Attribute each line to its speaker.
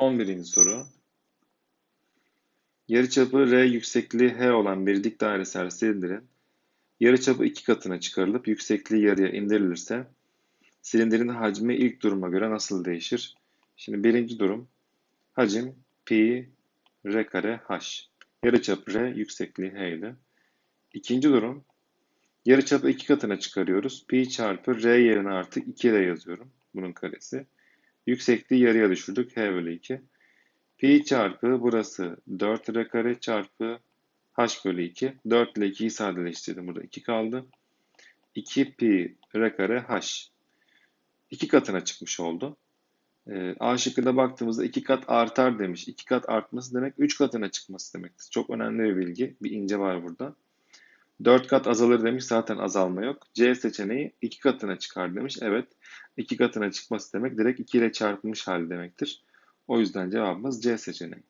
Speaker 1: 11. soru. Yarıçapı R yüksekliği H olan bir dik dairesel silindirin yarıçapı iki katına çıkarılıp yüksekliği yarıya indirilirse silindirin hacmi ilk duruma göre nasıl değişir? Şimdi birinci durum hacim pi r kare h. Yarıçapı r yüksekliği h idi. İkinci durum yarıçapı iki katına çıkarıyoruz. Pi çarpı r yerine artık 2 r yazıyorum. Bunun karesi. Yüksekliği yarıya düşürdük. h bölü 2. Pi çarpı burası 4r kare çarpı h bölü 2. 4 ile 2'yi sadeleştirdim. Burada 2 kaldı. 2 pi r kare h. 2 katına çıkmış oldu. E, A şıkkında baktığımızda 2 kat artar demiş. 2 kat artması demek 3 katına çıkması demektir. Çok önemli bir bilgi. Bir ince var burada. 4 kat azalır demiş. Zaten azalma yok. C seçeneği 2 katına çıkar demiş. Evet. 2 katına çıkması demek direkt 2 ile çarpılmış hali demektir. O yüzden cevabımız C seçeneği.